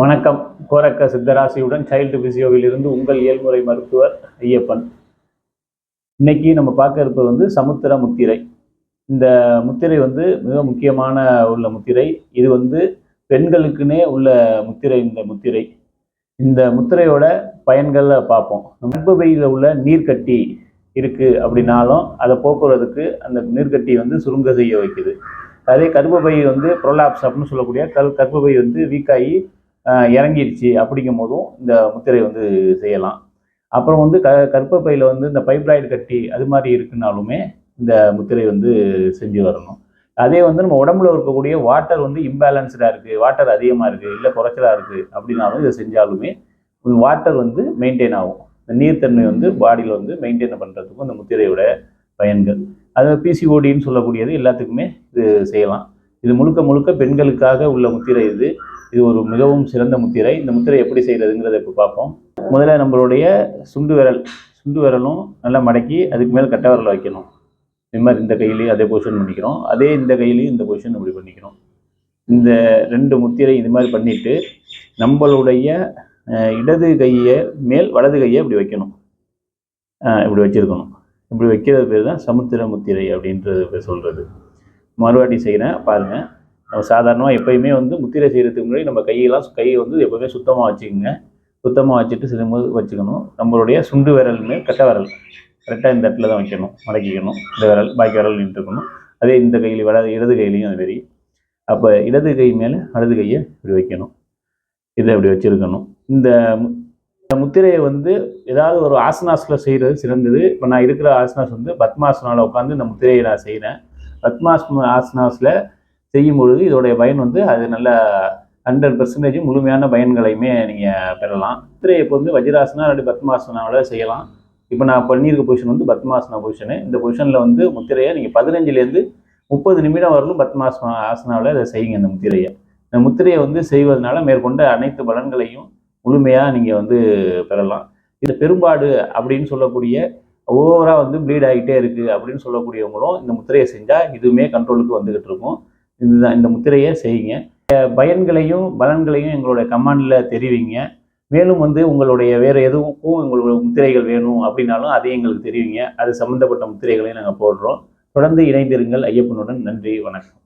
வணக்கம். கோரக்க சித்தராசியுடன் சைல்டு பிசியோவில் இருந்து உங்கள் இயல்முறை மருத்துவர் ஐயப்பன். இன்னைக்கு நம்ம பார்க்க இருப்பது வந்து சமுத்திர முத்திரை. இந்த முத்திரை வந்து மிக முக்கியமான உள்ள முத்திரை. இது வந்து பெண்களுக்குன்னே உள்ள முத்திரை இந்த முத்திரை. இந்த முத்திரையோட பயன்களை பார்ப்போம். கர்ப்பப்பையில் உள்ள நீர்க்கட்டி இருக்கு அப்படின்னாலும் அதை போக்குறதுக்கு அந்த நீர்க்கட்டி வந்து சுருங்க செய்ய வைக்குது. அதே கர்ப்பப்பை வந்து ப்ரொலாப்ஸ் அப்படின்னு சொல்லக்கூடிய கல் கர்ப்பப்பை வந்து வீக்காகி இறங்கிடுச்சு அப்படிங்கும் போதும் இந்த முத்திரை வந்து செய்யலாம். அப்புறம் வந்து க கற்பப்பையில் வந்து இந்த பைப்ராய்டு கட்டி அது மாதிரி இருக்குனாலுமே இந்த முத்திரை வந்து செஞ்சு வரணும். அதே வந்து நம்ம உடம்புல இருக்கக்கூடிய வாட்டர் வந்து இம்பேலன்ஸ்டாக இருக்குது வாட்டர் அதிகமாக இருக்குது இல்லை குறைச்சலாக இருக்குது அப்படின்னாலும் இதை செஞ்சாலுமே வாட்டர் வந்து மெயின்டைன் ஆகும். இந்த நீர்த்தன்மை வந்து பாடியில் வந்து மெயின்டைன் பண்ணுறதுக்கும் இந்த முத்திரையோட பயன்கள். அது பிசிஓடின்னு சொல்லக்கூடியது எல்லாத்துக்குமே இது செய்யலாம். இது முழுக்க முழுக்க பெண்களுக்காக உள்ள முத்திரை இது. இது ஒரு மிகவும் சிறந்த முத்திரை. இந்த முத்திரை எப்படி செய்கிறதுங்கிறத இப்போ பார்ப்போம். முதல்ல நம்மளுடைய சுண்டு விரல் சுண்டு விரலும் நல்லா மடக்கி அதுக்கு மேலே கட்ட விரல் வைக்கணும். இது மாதிரி இந்த கையிலையும் அதே பொசிஷன் பண்ணிக்கிறோம். அதே இந்த கையிலையும் இந்த பொசிஷன் இப்படி பண்ணிக்கிறோம். இந்த ரெண்டு முத்திரை இது மாதிரி பண்ணிட்டு நம்மளுடைய இடது கையை மேல் வலது கையை இப்படி வைக்கணும். இப்படி வச்சுருக்கணும். இப்படி வைக்கிறது பேர் தான் சமுத்திர முத்திரை அப்படின்றது பேர் சொல்கிறது மறுவாட்டி செய்கிறேன் பாருங்கள் நம்ம சாதாரணமாக எப்பயுமே வந்து முத்திரை செய்கிறதுக்கு முன்னாடி நம்ம கையெல்லாம் கையை வந்து எப்பவுமே சுத்தமாக வச்சுக்கோங்க. சுத்தமாக வச்சுட்டு சிறுமுக வச்சுக்கணும். நம்மளுடைய சுண்டு விரல் மேல் கட்டை விரல். கரெக்டாக இந்த இடத்துல தான் வைக்கணும். மடக்கிக்கணும். இந்த விரல் பாக்கி விரல் நின்றுக்கணும். அதே இந்த கையில் வட இடது கையிலையும் அது மாரி அப்போ இடது கை மேலே வலது கையை இப்படி வைக்கணும். இதை இப்படி வச்சுருக்கணும். இந்த மு- இந்த முத்திரையை வந்து ஏதாவது ஒரு ஆசனாஸில் செய்கிறது சிறந்தது. இப்போ நான் இருக்கிற ஆசனாஸ் வந்து பத்மாசனாவில் உட்காந்து இந்த முத்திரையை நான் செய்கிறேன் பத்மாஸ் ஆசனாஸில் செய்யும் பொழுது இதோடைய பயன் வந்து அது நல்ல ஹண்ட்ரட் பெர்சன்டேஜ் முழுமையான பயன்களையுமே நீங்கள் பெறலாம். முத்திரையை இப்போ வந்து வஜ்ராசனா இல்லாட்டி பத்மாசனாவில் செய்யலாம். இப்போ நான் பண்ணியிருக்க பொசிஷன் வந்து பத்மாசனா பொசிஷனு இந்த பொசிஷனில் வந்து முத்திரையை நீங்கள் பதினஞ்சுலேருந்து முப்பது நிமிடம் வரலும் பத்மாசனா ஆசனாவில் அதை செய்யுங்க இந்த முத்திரையை. இந்த முத்திரையை வந்து செய்வதனால மேற்கொண்ட அனைத்து பலன்களையும் முழுமையாக நீங்கள் வந்து பெறலாம். இது பெரும்பாடு அப்படின்னு சொல்லக்கூடிய ஓவராக வந்து ப்ளீட் ஆகிட்டே இருக்குது அப்படின்னு சொல்லக்கூடியவங்களும் இந்த முத்திரையை செஞ்சால் இதுவுமே கண்ட்ரோலுக்கு வந்துக்கிட்டு இருக்கும். இதுதான் இந்த முத்திரையை செய்யுங்க. பயன்களையும் பலன்களையும் எங்களுடைய கமாண்டில் தெரிவிங்க. மேலும் வந்து உங்களுடைய வேறு எதுவுக்கும் உங்களுடைய முத்திரைகள் வேணும் அப்படின்னாலும் அதையும் எங்களுக்கு தெரிவிங்க. அது சம்மந்தப்பட்ட முத்திரைகளையும் நாங்கள் போடுறோம். தொடர்ந்து இணைந்திருங்கள். ஐயப்பனுடன் நன்றி வணக்கம்.